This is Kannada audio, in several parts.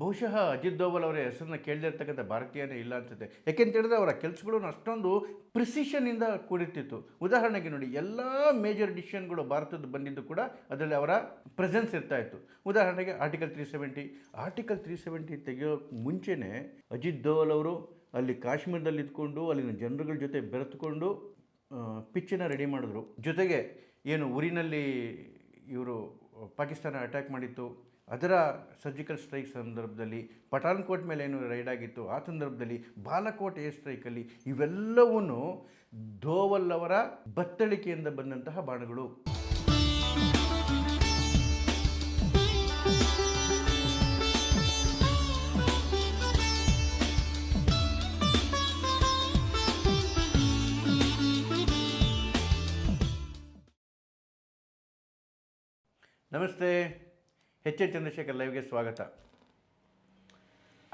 ಬಹುಶಃ ಅಜಿತ್ ದೋವಲ್ ಅವರ ಹೆಸರನ್ನ ಕೇಳದಿರ್ತಕ್ಕಂಥ ಭಾರತೀಯನೇ ಇಲ್ಲ ಅನ್ಸುತ್ತೆ. ಯಾಕೆಂತ ಹೇಳಿದ್ರೆ ಅವರ ಕೆಲಸಗಳು ಅಷ್ಟೊಂದು ಪ್ರಿಸಿಷನ್ನಿಂದ ಕೂಡಿರ್ತಿತ್ತು. ಉದಾಹರಣೆಗೆ ನೋಡಿ, ಎಲ್ಲ ಮೇಜರ್ ಡಿಸಿಷನ್ಗಳು ಭಾರತದ ಬಂದಿದ್ದು ಕೂಡ ಅದರಲ್ಲಿ ಅವರ ಪ್ರೆಸೆನ್ಸ್ ಇರ್ತಾ ಇತ್ತು. ಉದಾಹರಣೆಗೆ article three seventy article three seventy ತೆಗೆಯೋಕ್ಕೆ ಮುಂಚೆನೇ ಅಜಿತ್ ದೋವಲ್ ಅವರು ಅಲ್ಲಿ ಕಾಶ್ಮೀರದಲ್ಲಿ ಇದ್ಕೊಂಡು, ಅಲ್ಲಿನ ಜನರುಗಳ ಜೊತೆ ಬೆರೆತುಕೊಂಡು ಪಿಚ್ಚನ್ನು ರೆಡಿ ಮಾಡಿದ್ರು. ಜೊತೆಗೆ ಏನು ಊರಿನಲ್ಲಿ ಇವರು ಪಾಕಿಸ್ತಾನ ಅಟ್ಯಾಕ್ ಮಾಡಿತ್ತು. ಅದರ ಸರ್ಜಿಕಲ್ ಸ್ಟ್ರೈಕ್ ಸಂದರ್ಭದಲ್ಲಿ ಪಠಾನ್ಕೋಟ್ ಮೇಲೆ ಏನು ರೈಡ್ ಆಗಿತ್ತು, ಆ ಸಂದರ್ಭದಲ್ಲಿ ಬಾಲಕೋಟ್ ಏರ್ ಸ್ಟ್ರೈಕಲ್ಲಿ ಇವೆಲ್ಲವೂ ಧೋವಲ್ ಅವರ ಬತ್ತಳಿಕೆಯಿಂದ ಬಂದಂತಹ ಬಾಣಗಳು. ನಮಸ್ತೆ. ಎಚ್ ಎಚ್ ಚಂದ್ರಶೇಖರ್ ಲೈವ್ಗೆ ಸ್ವಾಗತ.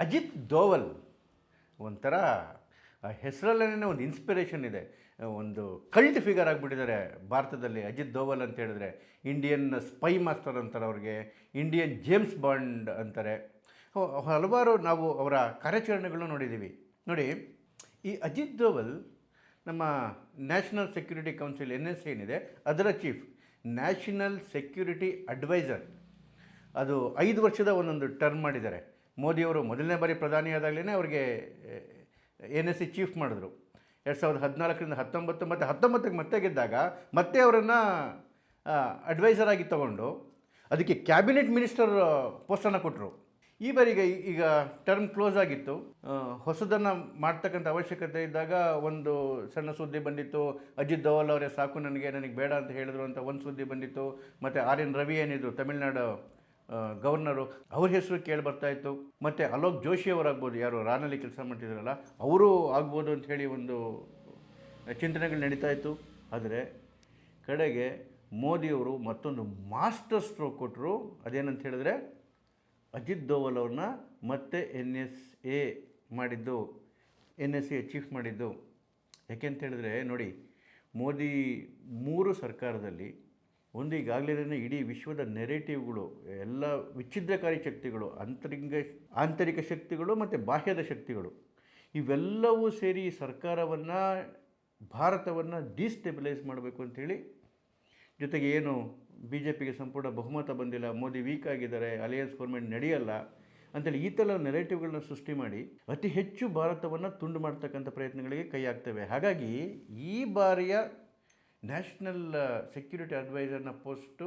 ಅಜಿತ್ ದೋವಲ್ ಒಂಥರ ಹೆಸರಲ್ಲೇ ಒಂದು ಇನ್ಸ್ಪಿರೇಷನ್ ಇದೆ. ಒಂದು ಕಲ್ಟ್ ಫಿಗರ್ ಆಗಿಬಿಟ್ಟಿದ್ದಾರೆ ಭಾರತದಲ್ಲಿ ಅಜಿತ್ ದೋವಲ್ ಅಂತ ಹೇಳಿದ್ರೆ. ಇಂಡಿಯನ್ ಸ್ಪೈ ಮಾಸ್ಟರ್ ಅಂತಾರೆ ಅವ್ರಿಗೆ ಇಂಡಿಯನ್ ಜೇಮ್ಸ್ ಬಾಂಡ್ ಅಂತಾರೆ. ಹಲವಾರು ನಾವು ಅವರ ಕಾರ್ಯಾಚರಣೆಗಳನ್ನ ನೋಡಿದ್ದೀವಿ. ನೋಡಿ, ಈ ಅಜಿತ್ ದೋವಲ್ ನಮ್ಮ national security council N S ಏನಿದೆ, ಅದರ ಚೀಫ್ ನ್ಯಾಷನಲ್ ಸೆಕ್ಯೂರಿಟಿ ಅಡ್ವೈಸರ್ ಅದು ಐದು ವರ್ಷದ ಒಂದೊಂದು ಟರ್ಮ್ ಮಾಡಿದ್ದಾರೆ. ಮೋದಿಯವರು ಮೊದಲನೇ ಬಾರಿ ಪ್ರಧಾನಿಯಾದಾಗಲೇ ಅವರಿಗೆ ಎನ್, ಎಸ್, ಸಿ ಚೀಫ್ ಮಾಡಿದ್ರು. ಎರಡು ಸಾವಿರದ ಹದಿನಾಲ್ಕರಿಂದ ಹತ್ತೊಂಬತ್ತು ಮತ್ತು ಹತ್ತೊಂಬತ್ತಕ್ಕೆ ಮತ್ತೆ ಗೆದ್ದಾಗ ಮತ್ತೆ ಅವರನ್ನು ಅಡ್ವೈಸರ್ ಆಗಿ ತಗೊಂಡು ಅದಕ್ಕೆ ಕ್ಯಾಬಿನೆಟ್ ಮಿನಿಸ್ಟರ್ ಪೋಸ್ಟನ್ನು ಕೊಟ್ಟರು ಈ ಬಾರಿಗೆ ಈಗ ಟರ್ಮ್ ಕ್ಲೋಸ್ ಆಗಿತ್ತು. ಹೊಸದನ್ನು ಮಾಡ್ತಕ್ಕಂಥ ಅವಶ್ಯಕತೆ ಇದ್ದಾಗ ಒಂದು ಸಣ್ಣ ಸುದ್ದಿ ಬಂದಿತ್ತು. ಅಜಿತ್ ದೋವಲ್ ಅವರೇ ಸಾಕು ನನಗೆ ನನಗೆ ಬೇಡ ಅಂತ ಹೇಳಿದ್ರು ಅಂತ ಒಂದು ಸುದ್ದಿ ಬಂದಿತ್ತು. ಮತ್ತು ಆರ್ ಎನ್ ರವಿ ಏನಿದ್ರು, ತಮಿಳ್ನಾಡು ಗವರ್ನರು, ಅವ್ರ ಹೆಸರು ಕೇಳಿ ಬರ್ತಾ ಇತ್ತು. ಮತ್ತು ಅಲೋಕ್ ಜೋಶಿ ಅವರಾಗ್ಬೋದು, ಯಾರು ರಾನಲ್ಲಿ ಕೆಲಸ ಮಾಡ್ತಿದ್ರಲ್ಲ, ಅವರು ಆಗ್ಬೋದು ಅಂತ ಹೇಳಿ ಒಂದು ಚಿಂತನೆಗಳು ನಡೀತಾ ಇತ್ತು. ಆದರೆ ಕಡೆಗೆ ಮೋದಿಯವರು ಮತ್ತೊಂದು ಮಾಸ್ಟರ್ ಸ್ಟ್ರೋಕ್ ಕೊಟ್ಟರು ಅದೇನಂತ ಹೇಳಿದ್ರೆ, ಅಜಿತ್ ದೋವಲ್ ಅವ್ರನ್ನ ಮತ್ತೆ ಎನ್ ಎಸ್ ಎ ಮಾಡಿದ್ದು, ಎನ್ ಎಸ್ ಎ ಚೀಫ್ ಮಾಡಿದ್ದು. ಯಾಕೆಂತ ಹೇಳಿದ್ರೆ, ನೋಡಿ, ಮೋದಿ ಮೂರು ಸರ್ಕಾರದಲ್ಲಿ ಒಂದು ಈಗಾಗಲೇ ಇಡೀ ವಿಶ್ವದ ನೆರೇಟಿವ್ಗಳು, ಎಲ್ಲ ವಿಚ್ಛಿದ್ರಕಾರಿ ಶಕ್ತಿಗಳು ಅಂತರಿಂಗ ಆಂತರಿಕ ಶಕ್ತಿಗಳು ಮತ್ತು ಬಾಹ್ಯದ ಶಕ್ತಿಗಳು, ಇವೆಲ್ಲವೂ ಸೇರಿ ಸರ್ಕಾರವನ್ನು, ಭಾರತವನ್ನು ಡಿಸ್ಟೆಬಿಲೈಸ್ ಮಾಡಬೇಕು ಅಂಥೇಳಿ, ಜೊತೆಗೆ ಏನು ಬಿ ಜೆ ಪಿಗೆ ಸಂಪೂರ್ಣ ಬಹುಮತ ಬಂದಿಲ್ಲ, ಮೋದಿ ವೀಕ್ ಆಗಿದ್ದಾರೆ, ಅಲಯನ್ಸ್ ಗೌರ್ಮೆಂಟ್ ನಡೆಯಲ್ಲ ಅಂತೇಳಿ ಈ ಥರ ನೆರೇಟಿವ್ಗಳನ್ನ ಸೃಷ್ಟಿ ಮಾಡಿ ಅತಿ ಹೆಚ್ಚು ಭಾರತವನ್ನು ತುಂಡು ಮಾಡ್ತಕ್ಕಂಥ ಪ್ರಯತ್ನಗಳಿಗೆ ಕೈ ಹಾಕ್ತೇವೆ. ಹಾಗಾಗಿ ಈ ಬಾರಿಯ ನ್ಯಾಷನಲ್ ಸೆಕ್ಯೂರಿಟಿ ಅಡ್ವೈಸರ್ನ ಪೋಸ್ಟು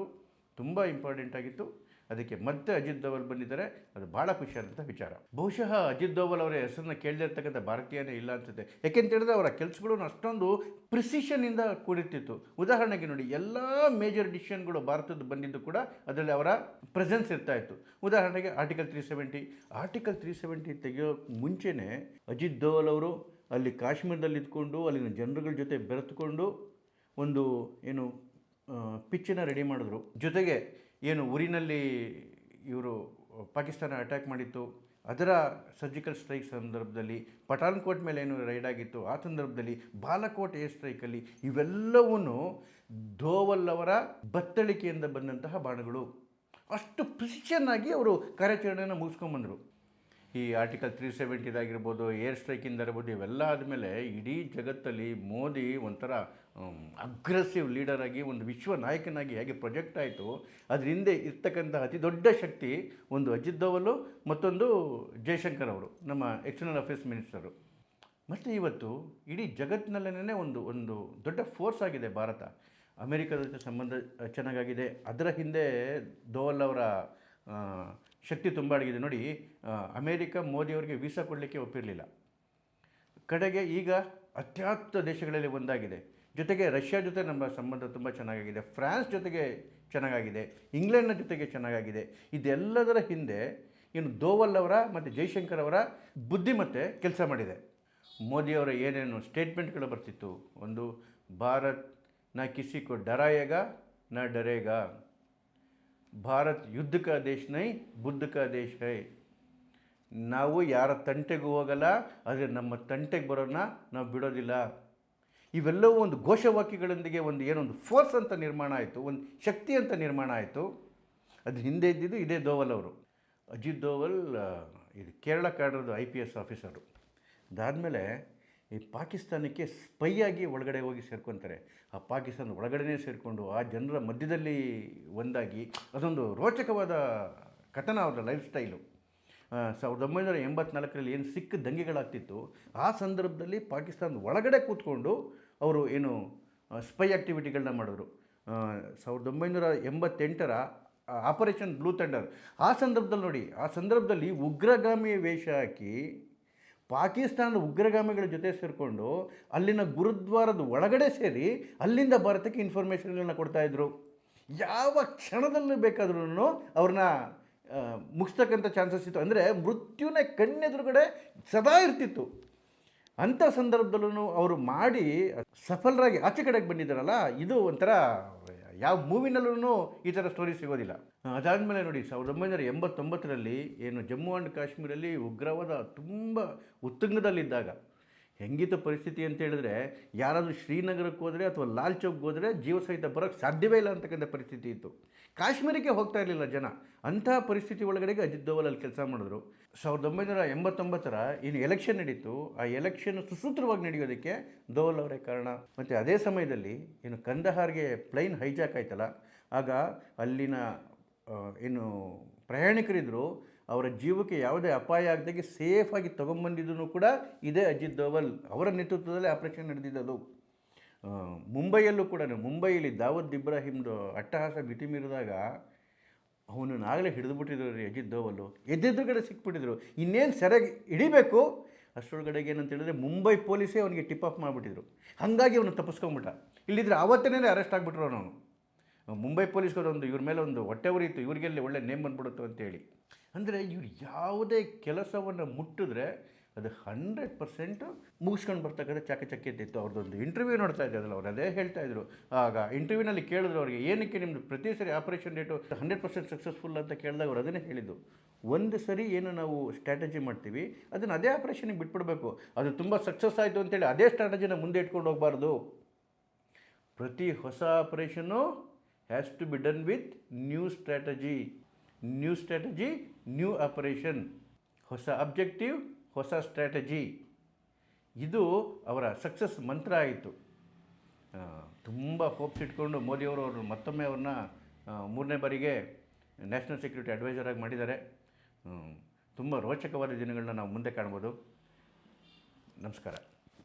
ತುಂಬ ಇಂಪಾರ್ಟೆಂಟ್ ಆಗಿತ್ತು. ಅದಕ್ಕೆ ಮತ್ತೆ ಅಜಿತ್ ದೋವಲ್ ಬಂದಿದ್ದಾರೆ. ಅದು ಭಾಳ ಖುಷಿಯಾದಂಥ ವಿಚಾರ. ಬಹುಶಃ ಅಜಿತ್ ದೋವಲ್ ಅವರ ಹೆಸರನ್ನ ಕೇಳದಿರ್ತಕ್ಕಂಥ ಭಾರತೀಯನೇ ಇಲ್ಲ ಅನ್ಸುತ್ತೆ. ಯಾಕೆಂತ ಹೇಳಿದ್ರೆ ಅವರ ಕೆಲಸಗಳು ಅಷ್ಟೊಂದು ಪ್ರಿಸಿಷನಿಂದ ಕೂಡಿರ್ತಿತ್ತು. ಉದಾಹರಣೆಗೆ ನೋಡಿ, ಎಲ್ಲ ಮೇಜರ್ ಡಿಸಿಷನ್ಗಳು ಭಾರತದ ಬಂದಿದ್ದು ಕೂಡ ಅದರಲ್ಲಿ ಅವರ ಪ್ರೆಸೆನ್ಸ್ ಇರ್ತಾ ಇತ್ತು. ಉದಾಹರಣೆಗೆ article three seventy. Article three seventy ತೆಗೆಯೋಕೆ ಮುಂಚೆನೇ ಅಜಿತ್ ದೋವಲ್ ಅವರು ಅಲ್ಲಿ ಕಾಶ್ಮೀರದಲ್ಲಿ ಇದ್ಕೊಂಡು ಅಲ್ಲಿನ ಜನರುಗಳ ಜೊತೆ ಬೆರೆತುಕೊಂಡು ಒಂದು ಏನು ಪಿಚ್ಚನ್ನು ರೆಡಿ ಮಾಡಿದ್ರು. ಜೊತೆಗೆ ಏನು ಊರಿನಲ್ಲಿ ಇವರು ಪಾಕಿಸ್ತಾನ ಅಟ್ಯಾಕ್ ಮಾಡಿತ್ತು. ಅದರ ಸರ್ಜಿಕಲ್ ಸ್ಟ್ರೈಕ್ ಸಂದರ್ಭದಲ್ಲಿ, ಪಠಾನ್ಕೋಟ್ ಮೇಲೆ ಏನು ರೈಡ್ ಆಗಿತ್ತು, ಆ ಸಂದರ್ಭದಲ್ಲಿ ಬಾಲಕೋಟ್ ಏರ್ ಸ್ಟ್ರೈಕಲ್ಲಿ ಇವೆಲ್ಲವೂ ಧೋವಲ್ ಅವರ ಬತ್ತಳಿಕೆಯಿಂದ ಬಂದಂತಹ ಬಾಣಗಳು. ಅಷ್ಟು ಪ್ರಿಸಿಷನ್ ಆಗಿ ಅವರು ಕಾರ್ಯಾಚರಣೆಯನ್ನು ಮುಗಿಸ್ಕೊಂಬಂದರು. ಈ ಆರ್ಟಿಕಲ್ ತ್ರೀ ಸೆವೆಂಟಿದಾಗಿರ್ಬೋದು ಏರ್ ಸ್ಟ್ರೈಕಿಂದ ಇರ್ಬೋದು, ಇವೆಲ್ಲ ಆದಮೇಲೆ ಇಡೀ ಜಗತ್ತಲ್ಲಿ ಮೋದಿ ಒಂಥರ ಅಗ್ರೆಸಿವ್ ಲೀಡರ್ ಆಗಿ, ಒಂದು ವಿಶ್ವ ನಾಯಕನಾಗಿ ಹೇಗೆ ಪ್ರೊಜೆಕ್ಟ್ ಆಯಿತು ಅದ್ರ ಹಿಂದೆ ಇರ್ತಕ್ಕಂಥ ಅತಿ ದೊಡ್ಡ ಶಕ್ತಿ ಒಂದು ಅಜಿತ್ ದೋವಲು, ಮತ್ತೊಂದು ಜಯಶಂಕರ್ ಅವರು, ನಮ್ಮ ಎಕ್ಸ್ಟರ್ನಲ್ ಅಫೇರ್ಸ್ ಮಿನಿಸ್ಟರು ಮತ್ತು ಇವತ್ತು ಇಡೀ ಜಗತ್ತಿನಲ್ಲೇ ಒಂದು ಒಂದು ದೊಡ್ಡ ಫೋರ್ಸ್ ಆಗಿದೆ ಭಾರತ. ಅಮೆರಿಕದ ಜೊತೆ ಸಂಬಂಧ ಚೆನ್ನಾಗಾಗಿದೆ, ಅದರ ಹಿಂದೆ ದೋವಲ್ ಅವರ ಶಕ್ತಿ ತುಂಬ ಅಡಗಿದೆ. ನೋಡಿ ಅಮೇರಿಕ ಮೋದಿಯವರಿಗೆ ವೀಸಾ ಕೊಡಲಿಕ್ಕೆ ಒಪ್ಪಿರಲಿಲ್ಲ. ಕಡೆಗೆ ಈಗ ಅತ್ಯಾಪ್ತ ದೇಶಗಳಲ್ಲಿ ಒಂದಾಗಿದೆ. ಜೊತೆಗೆ ರಷ್ಯಾ ಜೊತೆ ನಮ್ಮ ಸಂಬಂಧ ತುಂಬ ಚೆನ್ನಾಗಾಗಿದೆ. ಫ್ರಾನ್ಸ್ ಜೊತೆಗೆ ಚೆನ್ನಾಗಾಗಿದೆ. ಇಂಗ್ಲೆಂಡ್ನ ಜೊತೆಗೆ ಚೆನ್ನಾಗಾಗಿದೆ. ಇದೆಲ್ಲದರ ಹಿಂದೆ ಏನು ದೋವಲ್ ಅವರ ಮತ್ತು ಜೈಶಂಕರ್ ಅವರ ಬುದ್ಧಿಮತ್ತೆ ಕೆಲಸ ಮಾಡಿದೆ. ಮೋದಿಯವರ ಏನೇನು ಸ್ಟೇಟ್ಮೆಂಟ್ಗಳು ಬರ್ತಿತ್ತು? ಒಂದು ಭಾರತ್ ನಾ ಕಿಸಿ ಡರಾಯೇಗ ನ ಡರೇಗಾ? ಭಾರತ್ ಯುದ್ಧ ಕಾ ದೇಶ್ ನೈ ಬುದ್ಧ ಕಾ ದೇಶ್ ಹೈ. ನಾವು ಯಾರ ತಂಟೆಗೂ ಹೋಗಲ್ಲ, ಆದರೆ ನಮ್ಮ ತಂಟೆಗೆ ಬರೋನ್ನ ನಾವು ಬಿಡೋದಿಲ್ಲ. ಇವೆಲ್ಲವೂ ಒಂದು ಘೋಷವಾಕ್ಯಗಳೊಂದಿಗೆ ಒಂದು ಏನೊಂದು ಫೋರ್ಸ್ ಅಂತ ನಿರ್ಮಾಣ ಆಯಿತು, ಒಂದು ಶಕ್ತಿ ಅಂತ ನಿರ್ಮಾಣ ಆಯಿತು. ಅದ್ರ ಹಿಂದೆ ಇದ್ದಿದ್ದು ಇದೇ ದೋವಲ್ ಅವರು. ಅಜಿತ್ ದೋವಲ್ ಇದು ಕೇರಳ ಕ್ಯಾಡ್ರದ್ದು ಐ ಪಿ ಎಸ್ ಆಫೀಸರು ಅದಾದಮೇಲೆ ಈ ಪಾಕಿಸ್ತಾನಕ್ಕೆ ಸ್ಪೈ ಆಗಿ ಒಳಗಡೆ ಹೋಗಿ ಸೇರ್ಕೊತಾರೆ. ಆ ಪಾಕಿಸ್ತಾನ ಒಳಗಡೆನೇ ಸೇರಿಕೊಂಡು ಆ ಜನರ ಮಧ್ಯದಲ್ಲಿ ಒಂದಾಗಿ ಅದೊಂದು ರೋಚಕವಾದ ಕಥನ ಅವರ ಲೈಫ್ ಸ್ಟೈಲು ಸಾವಿರದ ಒಂಬೈನೂರ ಎಂಬತ್ನಾಲ್ಕರಲ್ಲಿ ಏನು ಸಿಕ್ಕ ದಂಗೆಗಳಾಗ್ತಿತ್ತು, ಆ ಸಂದರ್ಭದಲ್ಲಿ ಪಾಕಿಸ್ತಾನದ ಒಳಗಡೆ ಕೂತ್ಕೊಂಡು ಅವರು ಏನು ಸ್ಪೈ ಆ್ಯಕ್ಟಿವಿಟಿಗಳನ್ನ ಮಾಡಿದ್ರು. ಸಾವಿರದ ಒಂಬೈನೂರ ಎಂಬತ್ತೆಂಟರ ಆಪರೇಷನ್ ಬ್ಲೂ ಥಂಡರ್ ಆ ಸಂದರ್ಭದಲ್ಲಿ ನೋಡಿ, ಆ ಸಂದರ್ಭದಲ್ಲಿ ಉಗ್ರಗಾಮಿ ವೇಷ ಹಾಕಿ ಪಾಕಿಸ್ತಾನದ ಉಗ್ರಗಾಮಿಗಳ ಜೊತೆ ಸೇರಿಕೊಂಡು ಅಲ್ಲಿನ ಗುರುದ್ವಾರದ ಒಳಗಡೆ ಸೇರಿ ಅಲ್ಲಿಂದ ಭಾರತಕ್ಕೆ ಇನ್ಫಾರ್ಮೇಷನ್ಗಳನ್ನ ಕೊಡ್ತಾಯಿದ್ರು ಯಾವ ಕ್ಷಣದಲ್ಲೂ ಬೇಕಾದ್ರೂ ಅವ್ರನ್ನ ಮುಗಿಸ್ತಕ್ಕಂಥ ಚಾನ್ಸಸ್ ಇತ್ತು. ಅಂದರೆ ಮೃತ್ಯುನೇ ಕಣ್ಣೆದುರುಗಡೆ ಸದಾ ಇರ್ತಿತ್ತು. ಅಂಥ ಸಂದರ್ಭದಲ್ಲೂ ಅವರು ಮಾಡಿ ಸಫಲರಾಗಿ ಆಚೆ ಕಡೆಗೆ ಬಂದಿದ್ದಾರಲ್ಲ, ಇದು ಒಂಥರ ಯಾವ ಮೂವಿನಲ್ಲೂ ಈ ಥರ ಸ್ಟೋರಿ ಸಿಗೋದಿಲ್ಲ. ಅದಾದಮೇಲೆ ನೋಡಿ, ಸಾವಿರದ ಒಂಬೈನೂರ ಎಂಬತ್ತೊಂಬತ್ತರಲ್ಲಿ ಏನು ಜಮ್ಮು ಆ್ಯಂಡ್ ಕಾಶ್ಮೀರಲ್ಲಿ ಉಗ್ರವಾದ ತುಂಬ ಉತ್ತುಂಗದಲ್ಲಿದ್ದಾಗ ಹೆಂಗಿತ್ತು ಪರಿಸ್ಥಿತಿ ಅಂತ ಹೇಳಿದ್ರೆ, ಯಾರಾದರೂ ಶ್ರೀನಗರಕ್ಕೆ ಹೋದರೆ ಅಥವಾ ಲಾಲ್ ಚೌಕ್ಗೆ ಹೋದರೆ ಜೀವ ಸಹಿತ ಬರೋಕ್ಕೆ ಸಾಧ್ಯವೇ ಇಲ್ಲ ಅಂತಕ್ಕಂಥ ಪರಿಸ್ಥಿತಿ ಇತ್ತು. ಕಾಶ್ಮೀರಕ್ಕೆ ಹೋಗ್ತಾ ಇರಲಿಲ್ಲ ಜನ. ಅಂತಹ ಪರಿಸ್ಥಿತಿ ಒಳಗಡೆಗೆ ಅಜಿತ್ ದೋವಲ್ ಅಲ್ಲಿ ಕೆಲಸ ಮಾಡಿದ್ರು. ಸಾವಿರದ ಒಂಬೈನೂರ ಎಂಬತ್ತೊಂಬತ್ತರ ಏನು ಎಲೆಕ್ಷನ್ ನಡೀತು. ಆ ಎಲೆಕ್ಷನ್ ಸುಸೂತ್ರವಾಗಿ ನಡೆಯೋದಕ್ಕೆ ದೋವಲ್ ಅವರೇ ಕಾರಣ. ಮತ್ತು ಅದೇ ಸಮಯದಲ್ಲಿ ಏನು ಕಂದಹಾರ್ಗೆ ಪ್ಲೈನ್ ಹೈಜಾಕ್ ಆಯ್ತಲ್ಲ. ಆಗ ಅಲ್ಲಿನ ಏನು ಪ್ರಯಾಣಿಕರಿದ್ದರು ಅವರ ಜೀವಕ್ಕೆ ಯಾವುದೇ ಅಪಾಯ ಆಗದಾಗೆ ಸೇಫಾಗಿ ತೊಗೊಂಬಂದಿದ್ದೂ ಕೂಡ ಇದೇ ಅಜಿತ್ ದೋವಲ್ ಅವರ ನೇತೃತ್ವದಲ್ಲಿ ಆಪರೇಷನ್ ನಡೆದಿದ್ದದು. ಮುಂಬೈಯಲ್ಲೂ ಕೂಡ ಮುಂಬೈಯಲ್ಲಿ ದಾವೂದ್ ಇಬ್ರಾಹಿಮ್ದು ಅಟ್ಟಹಾಸ ಮಿತಿ ಮೀರಿದಾಗ ಅವನನ್ನು ಆಗಲೇ ಹಿಡಿದುಬಿಟ್ಟಿದ್ರು ರೀ ಅಜಿತ್ ದೋವಲ್ಲು. ಎದ್ದೆದುರುಗಡೆ ಸಿಕ್ಬಿಟ್ಟಿದ್ರು. ಇನ್ನೇನು ಸೆರೆಗೆ ಹಿಡಿಬೇಕು? ಅಷ್ಟರೊಳಗಡೆಗೆ ಏನಂತ ಹೇಳಿದ್ರೆ ಮುಂಬೈ ಪೊಲೀಸೇ ಅವನಿಗೆ ಟಿಪ್ ಆಫ್ ಮಾಡಿಬಿಟ್ಟಿದ್ರು. ಹಾಗಾಗಿ ಅವನು ತಪ್ಪಿಸ್ಕೊಂಬಿಟ್ಟ. ಇಲ್ಲಿದ್ರೆ ಆವತ್ತೇ ಅರೆಸ್ಟ್ ಆಗಿಬಿಟ್ರು ಅವನು. ಮುಂಬೈ ಪೊಲೀಸ್ಗಳು ಒಂದು ಇವ್ರ ಮೇಲೆ ಒಂದು ಹೊಟ್ಟೆ ಉರಿಯಿತು. ಇವ್ರಿಗೆಲ್ಲಿ ಒಳ್ಳೆ ನೇಮ್ ಬಂದ್ಬಿಡುತ್ತೆ ಅಂತೇಳಿ. ಅಂದರೆ ಇವ್ರು ಯಾವುದೇ ಕೆಲಸವನ್ನು ಮುಟ್ಟಿದ್ರೆ ಅದು ಹಂಡ್ರೆಡ್ ಪರ್ಸೆಂಟ್ ಮುಗಿಸ್ಕೊಂಡು ಬರ್ತಕ್ಕಂಥ ಚಾಕಚಕ್ಯತೆ ಇತ್ತು. ಅವ್ರದ್ದೊಂದು ಇಂಟರ್ವ್ಯೂ ನೋಡ್ತಾ ಇದ್ದಲ್ಲ ಅವ್ರು ಅದೇ ಹೇಳ್ತಾ ಇದ್ರು. ಆಗ ಇಂಟರ್ವ್ಯೂನಲ್ಲಿ ಕೇಳಿದ್ರು ಅವ್ರಿಗೆ, ಏನಕ್ಕೆ ನಿಮ್ಮದು ಪ್ರತಿ ಸರಿ operation date hundred percent successful ಅಂತ ಕೇಳಿದಾಗ ಅವ್ರು ಅದನ್ನೇ ಹೇಳಿದ್ದು. ಒಂದು ಸರಿ ಏನು ನಾವು ಸ್ಟ್ರಾಟಜಿ ಮಾಡ್ತೀವಿ, ಅದನ್ನು ಅದೇ ಆಪ್ರೇಷನಿಗೆ ಬಿಟ್ಬಿಡಬೇಕು. ಅದು ತುಂಬ ಸಕ್ಸಸ್ ಆಯಿತು ಅಂತೇಳಿ ಅದೇ ಸ್ಟ್ರಾಟಜಿನ ಮುಂದೆ ಇಟ್ಕೊಂಡು ಹೋಗಬಾರ್ದು. ಪ್ರತಿ ಹೊಸ operation has to be done with new strategy new strategy new operation ಹೊಸ ಅಬ್ಜೆಕ್ಟಿವ್ ಹೊಸ ಸ್ಟ್ರಾಟಜಿ ಇದು ಅವರ ಸಕ್ಸಸ್ ಮಂತ್ರ ಆಯಿತು. ತುಂಬ ಹೋಪ್ಸ್ ಇಟ್ಕೊಂಡು ಮೋದಿಯವರು ಅವರು ಮತ್ತೊಮ್ಮೆ ಅವ್ರನ್ನ ಮೂರನೇ ಬಾರಿಗೆ ನ್ಯಾಷನಲ್ ಸೆಕ್ಯೂರಿಟಿ ಅಡ್ವೈಸರ್ ಆಗಿ ಮಾಡಿದ್ದಾರೆ. ತುಂಬ ರೋಚಕವಾದ ದಿನಗಳನ್ನ ನಾವು ಮುಂದೆ ಕಾಣ್ಬೋದು. ನಮಸ್ಕಾರ.